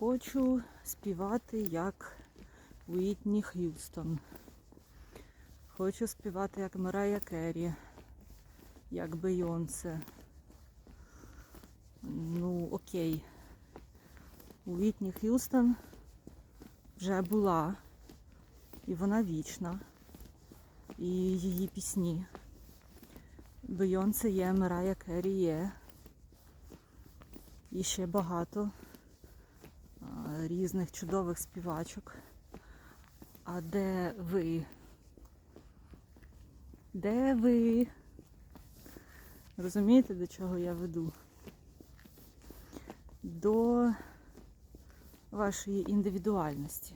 Хочу співати як Уітні Х'юстон. Хочу співати як Марая Керрі, як Бейонсе. Ну, окей. Уітні Х'юстон вже була, і вона вічна. І її пісні. Бейонсе є, Марая Керрі є. І ще багато різних чудових співачок. А де ви? Де ви? Розумієте, до чого я веду? До вашої індивідуальності.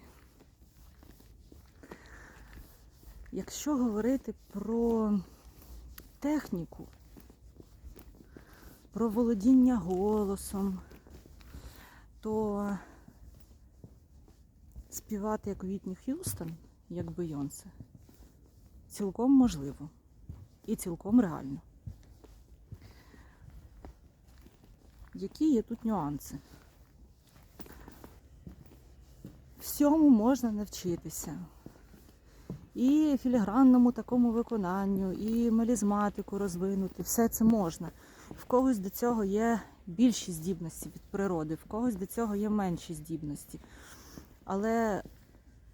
Якщо говорити про техніку, про володіння голосом, то співати як Вітні Х'юстон, як Бейонсе, цілком можливо і цілком реально. Які є тут нюанси? Всьому можна навчитися. І філігранному такому виконанню, і мелізматику розвинути. Все це можна. В когось до цього є більші здібності від природи, в когось до цього є менші здібності. Але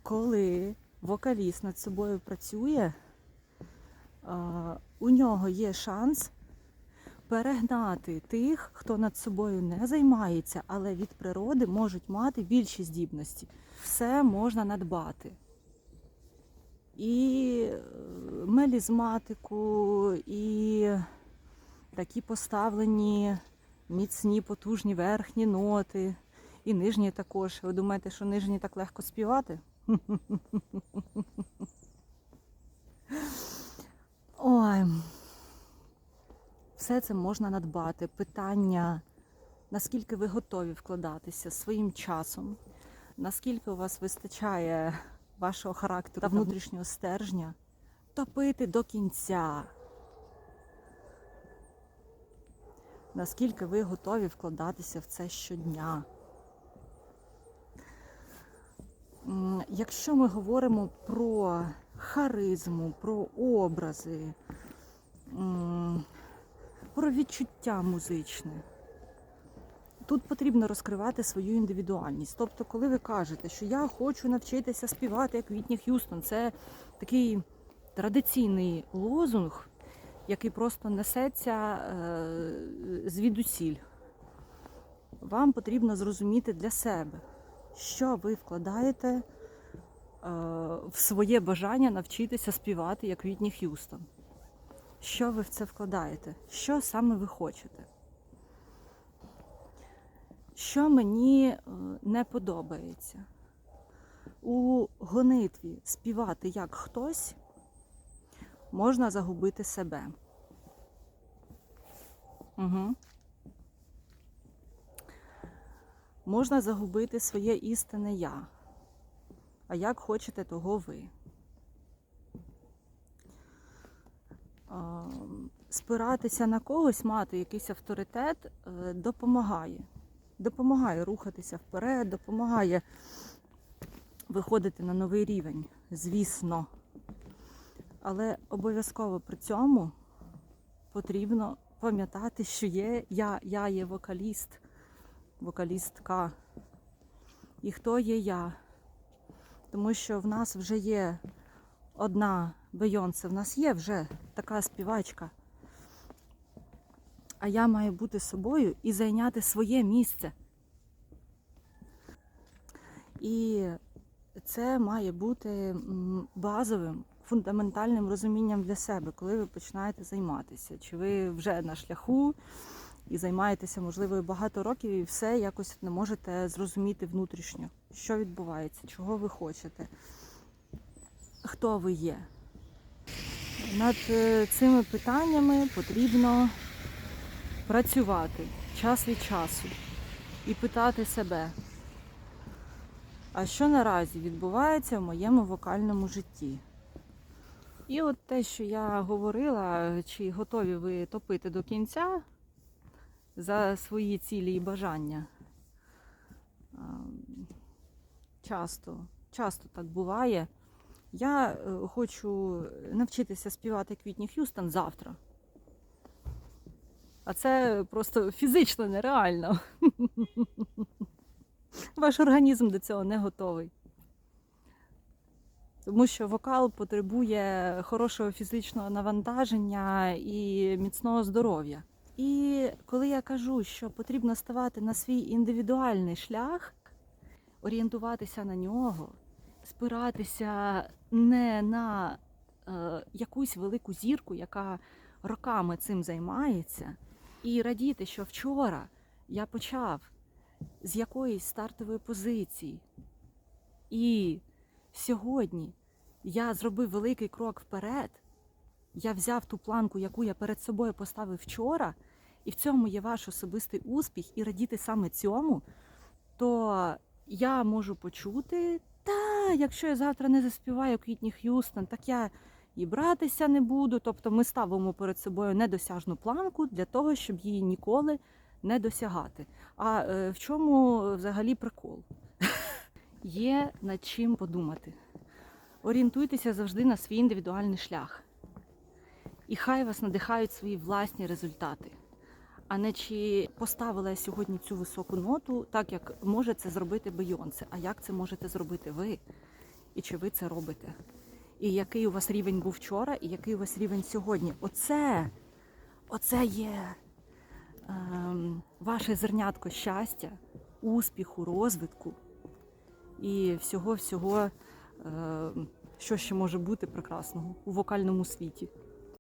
коли вокаліст над собою працює, у нього є шанс перегнати тих, хто над собою не займається, але від природи можуть мати більші здібності. Все можна надбати. І е, мелізматику, і такі поставлені міцні, потужні верхні ноти, і нижні також. Ви думаєте, що нижні так легко співати? Ой, все це можна надбати. Питання, наскільки ви готові вкладатися своїм часом, наскільки у вас вистачає вашого характеру та внутрішнього стержня, топити до кінця. Наскільки ви готові вкладатися в це щодня? Якщо ми говоримо про харизму, про образи, про відчуття музичне, тут потрібно розкривати свою індивідуальність. Тобто, коли ви кажете, що я хочу навчитися співати як Вітні Х'юстон, це такий традиційний лозунг, який просто несеться е, звідусіль. Вам потрібно зрозуміти для себе, що ви вкладаєте е, в своє бажання навчитися співати як Вітні Х'юстон. Що ви в це вкладаєте? Що саме ви хочете? Що мені е, не подобається? У гонитві співати як хтось можна загубити себе. Угу. Можна загубити своє істинне я. А як хочете, того ви. Спиратися на когось, мати якийсь авторитет е, допомагає. Допомагає рухатися вперед, допомагає виходити на новий рівень, звісно. Але обов'язково при цьому потрібно пам'ятати, що є я, я є вокаліст, вокалістка. І хто є я? Тому що в нас вже є одна Бейонсе, в нас є вже така співачка. А я маю бути собою і зайняти своє місце. І це має бути базовим, фундаментальним розумінням для себе, коли ви починаєте займатися. Чи ви вже на шляху і займаєтеся, можливо, і багато років, і все якось не можете зрозуміти внутрішньо, що відбувається, чого ви хочете, хто ви є. Над е, цими питаннями потрібно працювати час від часу і питати себе, а що наразі відбувається в моєму вокальному житті? І от те, що я говорила, чи готові ви топити до кінця за свої цілі і бажання, часто, часто так буває. Я е, хочу навчитися співати Квітні Х'юстон завтра. А це просто фізично нереально. Ваш організм до цього не готовий. Тому що вокал потребує хорошого фізичного навантаження і міцного здоров'я. І коли я кажу, що потрібно ставати на свій індивідуальний шлях, орієнтуватися на нього, спиратися не на е, якусь велику зірку, яка роками цим займається, і радіти, що вчора я почав з якоїсь стартової позиції. І сьогодні я зробив великий крок вперед. Я взяв ту планку, яку я перед собою поставив вчора, і в цьому є ваш особистий успіх, і радіти саме цьому, то я можу почути, та якщо я завтра не заспіваю квітні Х'юстон, так я і братися не буду. Тобто ми ставимо перед собою недосяжну планку для того, щоб її ніколи не досягати. А е, в чому взагалі прикол? Є над чим подумати. Орієнтуйтеся завжди на свій індивідуальний шлях. І хай вас надихають свої власні результати. А не чи поставила я сьогодні цю високу ноту, так як може це зробити Бейонсе. А як це можете зробити ви? І чи ви це робите? І який у вас рівень був вчора, і який у вас рівень сьогодні? Оце, оце є ем, ваше зернятко щастя, успіху, розвитку і всього-всього, ем, що ще може бути прекрасного у вокальному світі.